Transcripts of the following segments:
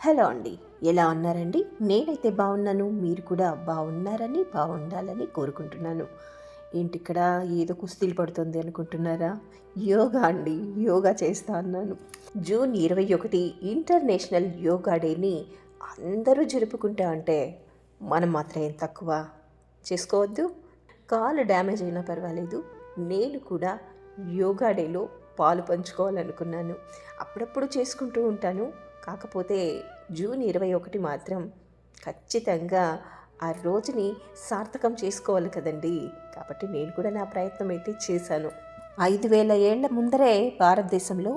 Hello అండి ఎలా ఉన్నారండి? నేనైతే బాగున్నాను. మీరు కూడా బాగున్నారని బాగుండాలని కోరుకుంటున్నాను. ఏంటి ఇక్కడ ఏదో కుస్తీలు పడుతుంది అనుకుంటున్నారా? యోగా అండి యోగా చేస్తా అన్నాను జూన్ ఇరవై ఒకటి ఇంటర్నేషనల్ యోగా డేని అందరూ జరుపుకుంటా అంటే మనం మాత్రం ఏం తక్కువ చేసుకోవద్దు. కాలు డ్యామేజ్ అయినా పర్వాలేదు. నేను కూడా యోగా డేలో పాలు పంచుకోవాలనుకున్నాను. అప్పుడప్పుడు చేసుకుంటూ ఉంటాను. కాకపోతే జూన్ ఇరవై ఒకటి మాత్రం ఖచ్చితంగా ఆ రోజుని సార్థకం చేసుకోవాలి కదండి. కాబట్టి నేను కూడా నా ప్రయత్నం అయితే చేశాను. ఐదు వేల ఏళ్ళ ముందరే భారతదేశంలో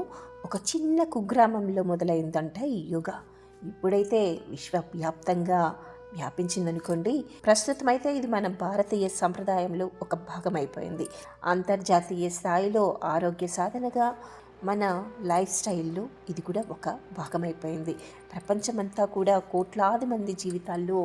ఒక చిన్న కుగ్రామంలో మొదలైందంట ఈ యోగా. ఇప్పుడైతే విశ్వవ్యాప్తంగా వ్యాపించిందనుకోండి ప్రస్తుతం అయితే ఇది మన భారతీయ సంప్రదాయంలో ఒక భాగం అయిపోయింది అంతర్జాతీయ స్థాయిలో ఆరోగ్య సాధనగా మన లైఫ్ స్టైల్లో ఇది కూడా ఒక భాగమైపోయింది. ప్రపంచమంతా కూడా కోట్లాది మంది జీవితాల్లో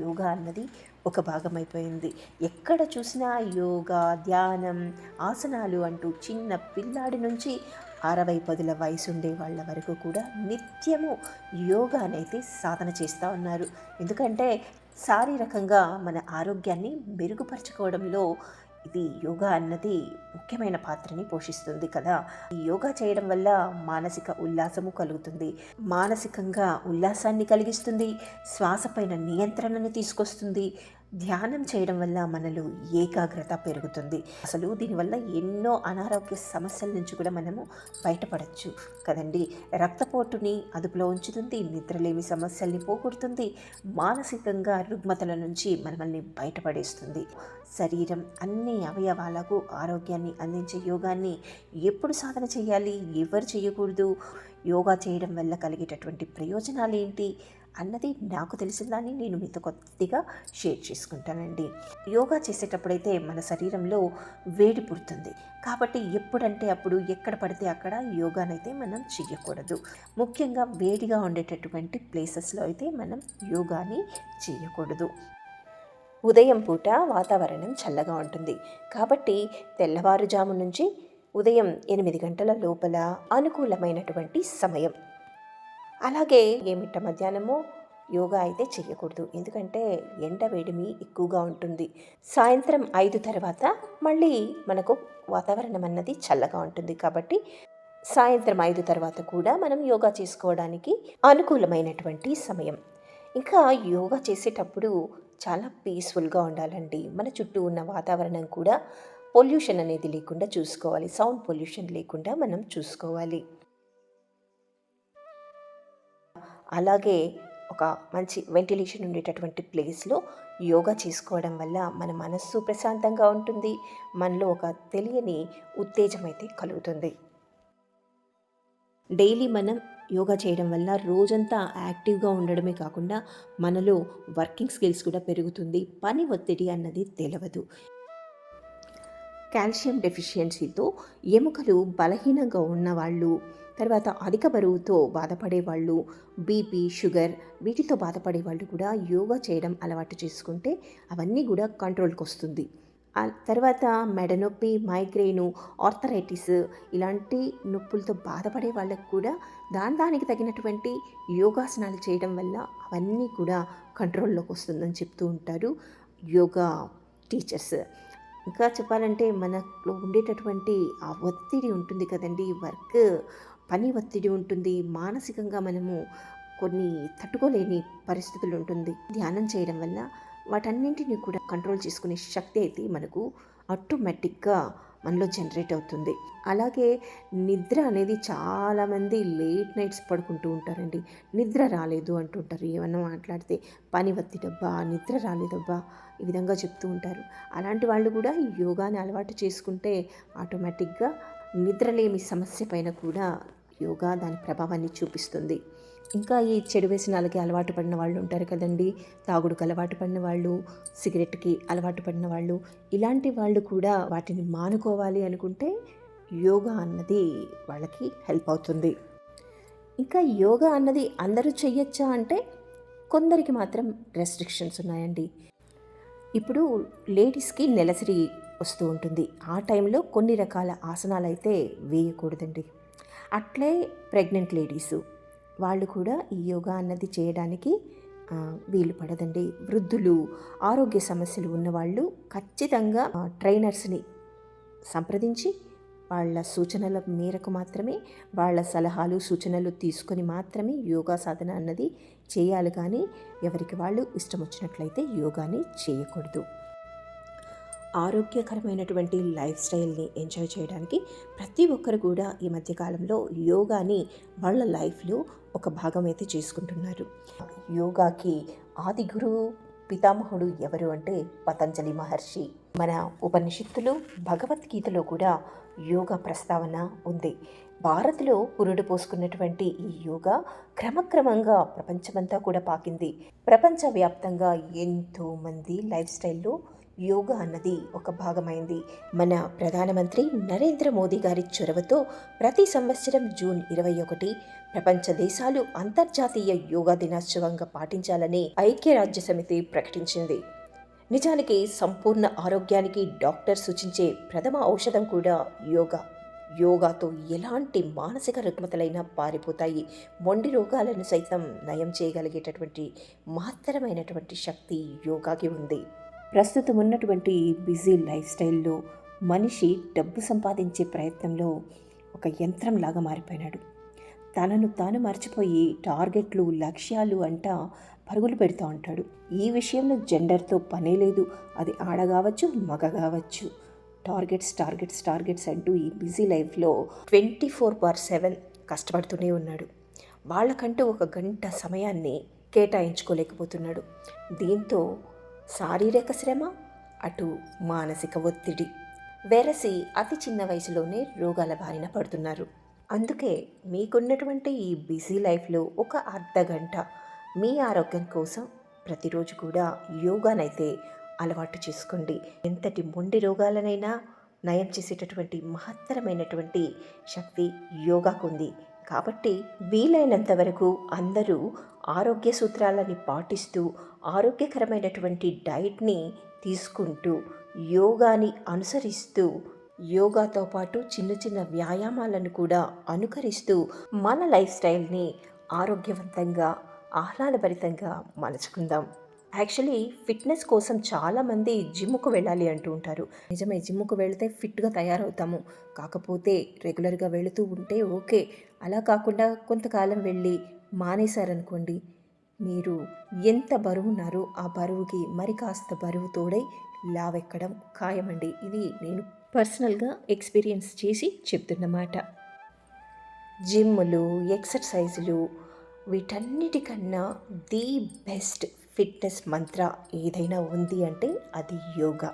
యోగా అన్నది ఒక భాగమైపోయింది. ఎక్కడ చూసినా యోగా ధ్యానం ఆసనాలు అంటూ చిన్న పిల్లాడి నుంచి అరవై పదుల వయసు ఉండే వాళ్ళ వరకు కూడా నిత్యము యోగానైతే సాధన చేస్తూ ఉన్నారు. ఎందుకంటే శారీరకంగా మన ఆరోగ్యాన్ని మెరుగుపరచుకోవడంలో ఇది యోగా అన్నది ముఖ్యమైన పాత్రని పోషిస్తుంది కదా. ఈ యోగా చేయడం వల్ల మానసిక ఉల్లాసము కలుగుతుంది. మానసికంగా ఉల్లాసాన్ని కలిగిస్తుంది. శ్వాసపైన నియంత్రణను తీసుకొస్తుంది. ధ్యానం చేయడం వల్ల మనలో ఏకాగ్రత పెరుగుతుంది. అసలు దీనివల్ల ఎన్నో అనారోగ్య సమస్యల నుంచి కూడా మనము బయటపడచ్చు కదండి. రక్తపోటుని అదుపులో ఉంచుతుంది నిద్రలేమి సమస్యల్ని పోగొడుతుంది మానసికంగా రుగ్మతల నుంచి మనల్ని బయటపడేస్తుంది. శరీరం అన్ని అవయవాలకు ఆరోగ్యాన్ని అందించే యోగాన్ని ఎప్పుడు సాధన చేయాలి? ఎవరు చేయకూడదు? యోగా చేయడం వల్ల కలిగేటటువంటి ప్రయోజనాలు ఏంటి అన్నది నాకు తెలిసిందని నేను మీతో కొద్దిగా షేర్ చేసుకుంటానండి. యోగా చేసేటప్పుడైతే మన శరీరంలో వేడి పుడుతుంది. కాబట్టి ఎప్పుడంటే అప్పుడు ఎక్కడ పడితే అక్కడ యోగానైతే మనం చేయకూడదు ముఖ్యంగా వేడిగా ఉండేటటువంటి ప్లేసెస్లో అయితే మనం యోగాని చేయకూడదు ఉదయం పూట వాతావరణం చల్లగా ఉంటుంది. కాబట్టి తెల్లవారుజాము నుంచి ఉదయం ఎనిమిది గంటల లోపల అనుకూలమైనటువంటి సమయం. అలాగే ఏమిట మధ్యాహ్నము? యోగా అయితే చేయకూడదు ఎందుకంటే ఎండ వేడిమి ఎక్కువగా ఉంటుంది. సాయంత్రం ఐదు తర్వాత మళ్ళీ మనకు వాతావరణం అన్నది చల్లగా ఉంటుంది కాబట్టి సాయంత్రం ఐదు తర్వాత కూడా మనం యోగా చేసుకోవడానికి అనుకూలమైనటువంటి సమయం. ఇంకా యోగా చేసేటప్పుడు చాలా పీస్ఫుల్గా ఉండాలండి. మన చుట్టూ ఉన్న వాతావరణం కూడా పొల్యూషన్ అనేది లేకుండా చూసుకోవాలి. సౌండ్ పొల్యూషన్ లేకుండా మనం చూసుకోవాలి. అలాగే ఒక మంచి వెంటిలేషన్ ఉండేటటువంటి ప్లేస్లో యోగా చేసుకోవడం వల్ల మన మనస్సు ప్రశాంతంగా ఉంటుంది. మనలో ఒక తెలియని ఉత్తేజం అయితే కలుగుతుంది. డైలీ మనం యోగా చేయడం వల్ల రోజంతా యాక్టివ్గా ఉండడమే కాకుండా మనలో వర్కింగ్ స్కిల్స్ కూడా పెరుగుతుంది. పని ఒత్తిడి అన్నది తెలవదు. కాల్షియం డెఫిషియన్సీతో ఎముకలు బలహీనంగా ఉన్నవాళ్ళు తర్వాత అధిక బరువుతో బాధపడే వాళ్ళు బీపీ షుగర్ వీటితో బాధపడే వాళ్ళు కూడా యోగా చేయడం అలవాటు చేసుకుంటే అవన్నీ కూడా కంట్రోల్కి వస్తుంది తర్వాత మెడ నొప్పి మైగ్రేను ఆర్థరైటిస్ ఇలాంటి నొప్పులతో బాధపడే వాళ్ళకు కూడా దాని దానికి తగినటువంటి యోగాసనాలు చేయడం వల్ల అవన్నీ కూడా కంట్రోల్లోకి వస్తుందని చెప్తూ ఉంటారు యోగా టీచర్స్. ఇంకా చెప్పాలంటే మనలో ఉండేటటువంటి ఆ ఒత్తిడి ఉంటుంది కదండి. వర్క్ పని ఒత్తిడి ఉంటుంది. మానసికంగా మనము కొన్ని తట్టుకోలేని పరిస్థితులు ఉంటుంది. ధ్యానం చేయడం వల్ల వాటన్నింటినీ కూడా కంట్రోల్ చేసుకునే శక్తి అయితే మనకు ఆటోమేటిక్గా మనలో జనరేట్ అవుతుంది. అలాగే నిద్ర అనేది చాలామంది లేట్ నైట్స్ పడుకుంటూ ఉంటారండి. నిద్ర రాలేదు అంటుంటారు. ఏమన్నా మాట్లాడితే పని ఒత్తిడబ్బా నిద్ర రాలేదబ్బా ఈ విధంగా చెప్తూ ఉంటారు. అలాంటి వాళ్ళు కూడా ఈ యోగాని అలవాటు చేసుకుంటే ఆటోమేటిక్గా నిద్రలేమి సమస్య పైన కూడా యోగా దాని ప్రభావాన్ని చూపిస్తుంది. ఇంకా ఈ చెడు వ్యసనాలకి అలవాటు పడిన వాళ్ళు ఉంటారు కదండి. తాగుడుకు అలవాటు పడిన వాళ్ళు సిగరెట్కి అలవాటు పడిన వాళ్ళు ఇలాంటి వాళ్ళు కూడా వాటిని మానుకోవాలి అనుకుంటే యోగా అన్నది వాళ్ళకి హెల్ప్ అవుతుంది. ఇంకా యోగా అన్నది అందరూ చెయ్యొచ్చా అంటే కొందరికి మాత్రం రెస్ట్రిక్షన్స్ ఉన్నాయండి. ఇప్పుడు లేడీస్కి నెలసరి వస్తూ ఉంటుంది. ఆ టైంలో కొన్ని రకాల ఆసనాలు అయితే వేయకూడదండి. అట్లే ప్రెగ్నెంట్ లేడీసు వాళ్ళు కూడా ఈ యోగా అన్నది చేయడానికి వీలు పడదండి. వృద్ధులు ఆరోగ్య సమస్యలు ఉన్నవాళ్ళు ఖచ్చితంగా ట్రైనర్స్ని సంప్రదించి వాళ్ళ సూచనల మేరకు మాత్రమే వాళ్ళ సలహాలు సూచనలు తీసుకొని మాత్రమే యోగా సాధన అన్నది చేయాలి. కానీ ఎవరికి వాళ్ళు ఇష్టం వచ్చినట్లయితే యోగాని చేయకూడదు. ఆరోగ్యకరమైనటువంటి లైఫ్ స్టైల్ని ఎంజాయ్ చేయడానికి ప్రతి ఒక్కరు కూడా ఈ మధ్యకాలంలో యోగాని వాళ్ళ లైఫ్లో ఒక భాగం అయితే చేసుకుంటున్నారు. యోగాకి ఆది గురువు పితామహుడు ఎవరు అంటే పతంజలి మహర్షి. మన ఉపనిషత్తులు భగవద్గీతలో కూడా యోగా ప్రస్తావన ఉంది. భారత్లో పురుడు పోసుకున్నటువంటి ఈ యోగా క్రమక్రమంగా ప్రపంచమంతా కూడా పాకింది. ప్రపంచవ్యాప్తంగా ఎంతో మంది లైఫ్ స్టైల్లో యోగా అన్నది ఒక భాగమైంది. మన ప్రధానమంత్రి నరేంద్ర మోదీ గారి చొరవతో ప్రతి సంవత్సరం జూన్ ఇరవై ఒకటి ప్రపంచ దేశాలు అంతర్జాతీయ యోగా దినోత్సవంగా పాటించాలని ఐక్యరాజ్య సమితి ప్రకటించింది. నిజానికి సంపూర్ణ ఆరోగ్యానికి డాక్టర్ సూచించే ప్రథమ ఔషధం కూడా యోగా. యోగాతో ఎలాంటి మానసిక రుగ్మతలైనా పారిపోతాయి. మొండి రోగాలను సైతం నయం చేయగలిగేటటువంటి మహత్తరమైనటువంటి శక్తి యోగాకి ఉంది. ప్రస్తుతం ఉన్నటువంటి ఈ బిజీ లైఫ్ స్టైల్లో మనిషి డబ్బు సంపాదించే ప్రయత్నంలో ఒక యంత్రంలాగా మారిపోయినాడు. తనను తాను మర్చిపోయి టార్గెట్లు లక్ష్యాలు అంట పరుగులు పెడుతూ ఉంటాడు. ఈ విషయంలో జెండర్తో పనే లేదు. అది ఆడ కావచ్చు మగ కావచ్చు టార్గెట్స్ టార్గెట్స్ టార్గెట్స్ అంటూ ఈ బిజీ లైఫ్లో ట్వంటీ ఫోర్ బార్ సెవెన్ కష్టపడుతూనే ఉన్నాడు. వాళ్ళకంటూ ఒక గంట సమయాన్ని కేటాయించుకోలేకపోతున్నాడు. దీంతో శారీరక శ్రమ అటు మానసిక ఒత్తిడి. వెరసి అతి చిన్న వయసులోనే రోగాల బారిన పడుతున్నారు. అందుకే మీకున్నటువంటి ఈ బిజీ లైఫ్లో ఒక అర్ధ గంట మీ ఆరోగ్యం కోసం ప్రతిరోజు కూడా యోగానైతే అలవాటు చేసుకోండి. ఎంతటి మొండి రోగాలనైనా నయం చేసేటటువంటి మహత్తరమైనటువంటి శక్తి యోగాకు ఉంది. కాబట్టి వీలైనంత వరకు అందరూ ఆరోగ్య సూత్రాలని పాటిస్తూ ఆరోగ్యకరమైనటువంటి డైట్ని తీసుకుంటూ యోగాని అనుసరిస్తూ యోగాతో పాటు చిన్న చిన్న వ్యాయామాలను కూడా అనుకరిస్తూ మన లైఫ్ స్టైల్ని ఆరోగ్యవంతంగా ఆహ్లాదభరితంగా మలుచుకుందాం. యాక్చువల్లీ ఫిట్నెస్ కోసం చాలామంది జిమ్కు వెళ్ళాలి అంటూ ఉంటారు. నిజమే జిమ్కు వెళితే ఫిట్గా తయారవుతాము. కాకపోతే రెగ్యులర్గా వెళుతూ ఉంటే ఓకే. అలా కాకుండా కొంతకాలం వెళ్ళి మానేశారనుకోండి మీరు ఎంత బరువు ఉన్నారో ఆ బరువుకి మరి కాస్త బరువు తోడై లావెక్కడం ఖాయమండి. ఇది నేను పర్సనల్గా ఎక్స్పీరియన్స్ చేసి చెప్తున్నమాట. జిమ్ములు ఎక్సర్సైజులు వీటన్నిటికన్నా ది బెస్ట్ ఫిట్నెస్ మంత్ర ఏదైనా ఉంది అంటే అది యోగా.